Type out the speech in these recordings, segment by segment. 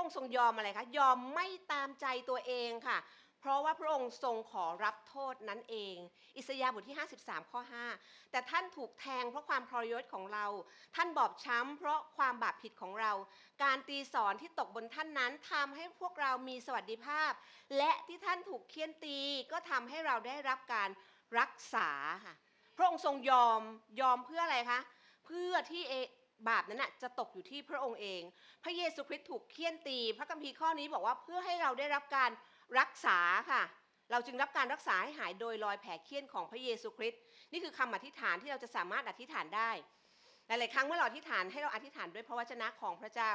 ระองค์ทรงยอมอะไรคะ ยอมไม่ตามใจตัวเองค่ะ เพราะว่าพระองค์ทรงขอรับโทษนั้นเอง อิสยาห์บทที่ 53 ข้อ 5 แต่ท่านถูกแทงเพราะความทรยศของเรา ท่านบอบช้ำเพราะความบาปผิดของเรา การตีสอนที่ตกบนท่านนั้นทำให้พวกเรามีสวัสดิภาพ และที่ท่านถูกเคี่ยนตีก็ทำให้เราได้รับการรักษาค่ะ พระองค์ทรงยอมยอมเพื่ออะไรคะ เพื่อที่เอ บาปนั้นน่ะจะตกอยู่ที่พระองค์เอง พระเยซูคริสต์ถูกเคี่ยนตี พระคัมภีร์ข้อนี้บอกว่าเพื่อให้เราได้รับการรักษาค่ะ เราจึงรับการรักษาให้หายโดยรอยแผลเคี่ยนของพระเยซูคริสต์นี่คือคำอธิษฐานที่เราจะสามารถอธิษฐานได้หลายๆครั้งเมื่อเราอธิษฐานให้เราอธิษฐานด้วยพระวจนะของพระเจ้า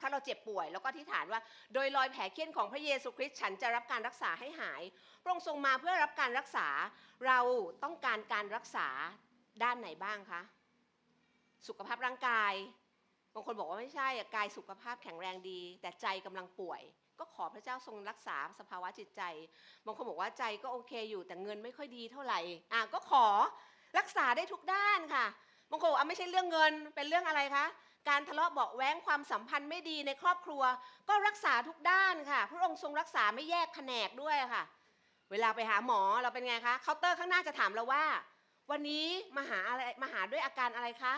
ถ้าเราเจ็บป่วยเราก็อธิษฐานว่า โดยรอยแผลเคี่ยนของพระเยซูคริสต์ฉันจะรับการรักษาให้หายพระองค์ทรงมาเพื่อรับการรักษา เราต้องการการรักษาด้านไหนบ้างคะ สุขภาพร่างกาย บางคนบอกว่าไม่ใช่กายสุขภาพแข็งแรงดี แต่ใจกำลังป่วย ก็ขอพระเจ้าทรงรักษาสภาวะจิตใจ บางคนบอกว่าใจก็โอเคอยู่ แต่เงินไม่ค่อยดีเท่าไหร่อะก็ขอรักษาได้ทุกด้านค่ะบางคนบอกว่าไม่ใช่เรื่องเงินเป็นเรื่องอะไรคะการทะเลาะเบาะแว้งความสัมพันธ์ไม่ดีในครอบครัว ก็รักษาทุกด้านค่ะ พระองค์ทรงรักษาไม่แยกแผนกด้วยค่ะ เวลาไปหาหมอเราเป็นไงคะเคาน์เตอร์ข้างหน้าจะถามเราว่า วันนี้มาหาอะไรมาหาด้วยอาการอะไรคะ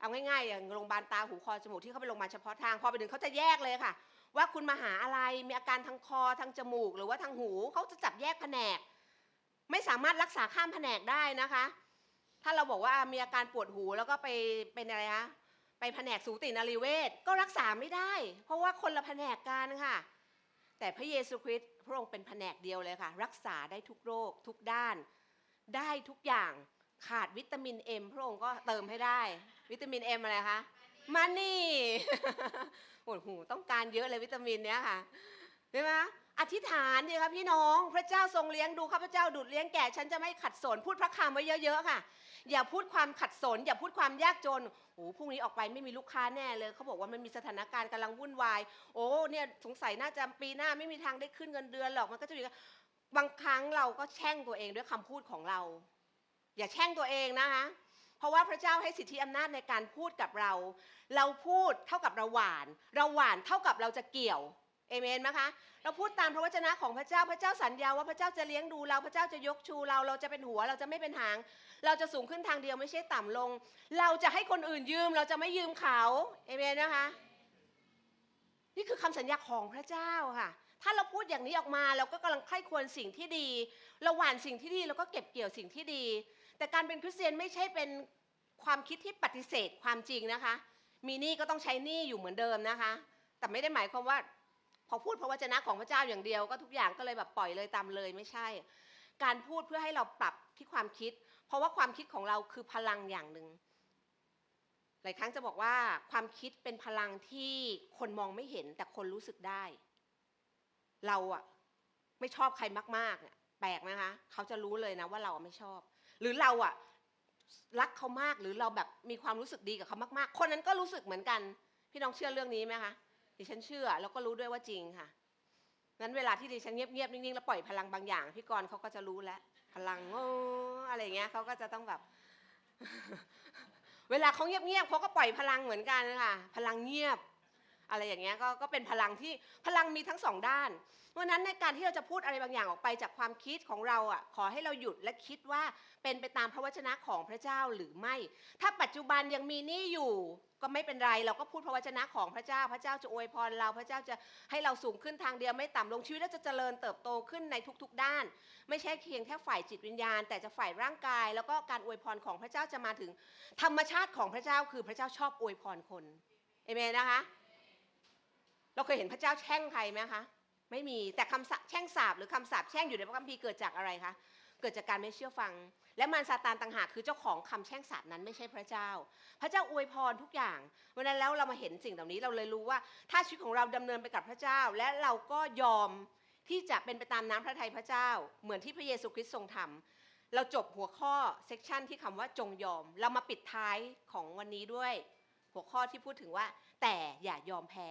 เอาง่ายๆอย่างโรงพยาบาลตาหูคอจมูกที่เขาเป็นโรงพยาบาลเฉพาะทางพอไปถึงเขาจะแยกเลยค่ะ ว่าคุณมาหาอะไรมีอาการทางคอทางจมูก หรือว่าทางหูเขาจะจับแยกแผนก ไม่สามารถรักษาข้ามแผนกได้นะคะ ถ้าเราบอกว่ามีอาการปวดหูแล้วก็ไปเป็นอะไรคะไปแผนกสูตินารีเวชก็รักษาไม่ได้ เพราะว่าคนละแผนกกันค่ะ แต่พระเยซูคริสต์พระองค์เป็นแผนกเดียวเลยค่ะ รักษาได้ทุกโรคทุกด้าน ได้ทุกอย่างขาดวิตามินเอ็มพระองค์ก็เติมให้ได้ วิตามินเอ็มอะไรคะมันนี่โอ้โหต้องการเยอะเลยวิตามินเนี้ยค่ะใช่ไหมอธิษฐานดีครับพี่น้องพระเจ้าทรงเลี้ยงดูข้าพเจ้าดูดเลี้ยงแก่ ฉันจะไม่ขัดสนพูดพระคำไว้เยอะๆค่ะ อย่าพูดความขัดสน อย่าพูดความยากจนโอ้พรุ่งนี้ออกไปไม่มีลูกค้าแน่เลยเขาบอกว่ามันมีสถานการณ์กำลังวุ่นวาย โอ้เนี่ยสงสัยน่าจะปีหน้าไม่มีทางได้ขึ้นเงินเดือนหรอกมันก็จะมีบางครั้งเราก็แช่งตัวเองด้วยคำพูดของเรา อย่าแช่งตัวเองนะคะ เพราะว่าพระเจ้าให้สิทธิอำนาจในการพูดกับเรา เราพูดเท่ากับเราหวาน เราหวานเท่ากับเราจะเกี่ยวเอเมนไหมคะ เราพูดตามพระวจนะของพระเจ้า พระเจ้าสัญญาว่าพระเจ้าจะเลี้ยงดูเรา พระเจ้าจะยกชูเรา เราจะเป็นหัว เราจะไม่เป็นหาง เราจะสูงขึ้นทางเดียวไม่ใช่ต่ำลง เราจะให้คนอื่นยืม เราจะไม่ยืมเขาเอเมนนะคะ นี่คือคำสัญญาของพระเจ้าค่ะ ถ้าเราพูดอย่างนี้ออกมาเราก็กำลังใคร่ควรสิ่งที่ดี เราหว่านสิ่งที่ดีเราก็เก็บเกี่ยวสิ่งที่ดี แต่การเป็นคริสเตียนไม่ใช่เป็นความคิดที่ปฏิเสธความจริงนะคะ มีหนี้ก็ต้องใช้หนี้อยู่เหมือนเดิมนะคะ แต่ไม่ได้หมายความว่าพอพูดพระวจนะของพระเจ้าอย่างเดียวก็ทุกอย่างก็เลยแบบปล่อยเลยตามเลยไม่ใช่ การพูดเพื่อให้เราปรับที่ความคิด เพราะว่าความคิดของเราคือพลังอย่างหนึ่งหลายครั้งจะบอกว่าความคิดเป็นพลังที่คนมองไม่เห็นแต่คนรู้สึกได้ เราอะไม่ชอบใครมากๆเนี่ยแปลกไหมคะ เขาจะรู้เลยนะว่าเราไม่ชอบ หรือเราอะรักเขามากหรือเราแบบมีความรู้สึกดีกับเขามากๆ คนนั้นก็รู้สึกเหมือนกัน พี่น้องเชื่อเรื่องนี้ไหมคะดิฉันเชื่อแล้วก็รู้ด้วยว่าจริงค่ะนั้นเวลาที่ดิฉันเงียบๆนิ่งๆแล้วปล่อยพลังบางอย่างพี่กรณ์เขาก็จะรู้แล้วพลังโอ้อะไรอย่างเงี้ยเขาก็จะต้องแบบ เวลาเขาเงียบๆเขาก็ปล่อยพลังเหมือนกันค่ะ พลังเงียบ อะไรอย่างเงี้ยก็ก็เป็นพลังที่พลังมีทั้งสองด้าน เพราะนั้นในการที่เราจะพูดอะไรบางอย่างออกไปจากความคิดของเราอะขอให้เราหยุดและคิดว่าเป็นไปตามพระวจนะของพระเจ้าหรือไม่ ถ้าปัจจุบันยังมีหนี้อยู่ก็ไม่เป็นไรเราก็พูดพระวจนะของพระเจ้า พระเจ้าจะอวยพรเราพระเจ้าจะให้เราสูงขึ้นทางเดียวไม่ต่ำลงชีวิตเราจะเจริญเติบโตขึ้นในทุกๆด้าน ไม่ใช่เพียงแค่ฝ่ายจิตวิญญาณ แต่จะฝ่ายร่างกาย แล้วก็การอวยพรของพระเจ้าจะมาถึง ธรรมชาติของพระเจ้าคือพระเจ้าชอบอวยพรคนเอเมนนะคะ เราเคยเห็นพระเจ้าแช่งใครไหมคะ ไม่มีแต่คำสาปแช่งสาบหรือคำสาปแช่งอยู่ในพระคัมภีร์เกิดจากอะไรคะเกิดจากการไม่เชื่อฟัง และมารซาตานต่างหากคือเจ้าของคำแช่งสาปนั้นไม่ใช่พระเจ้า พระเจ้าอวยพรทุกอย่างวันนั้นแล้วเรามาเห็นสิ่งเหล่านี้เราเลยรู้ว่า ถ้าชีวิตของเราดำเนินไปกับพระเจ้า และเราก็ยอมที่จะเป็นไปตามน้ำพระทัยพระเจ้า เหมือนที่พระเยซูคริสต์ทรงทำเราจบหัวข้อเซกชันที่คำว่าจงยอม เรามาปิดท้ายของวันนี้ด้วย หัวข้อที่พูดถึงว่า แต่อย่ายอมแพ้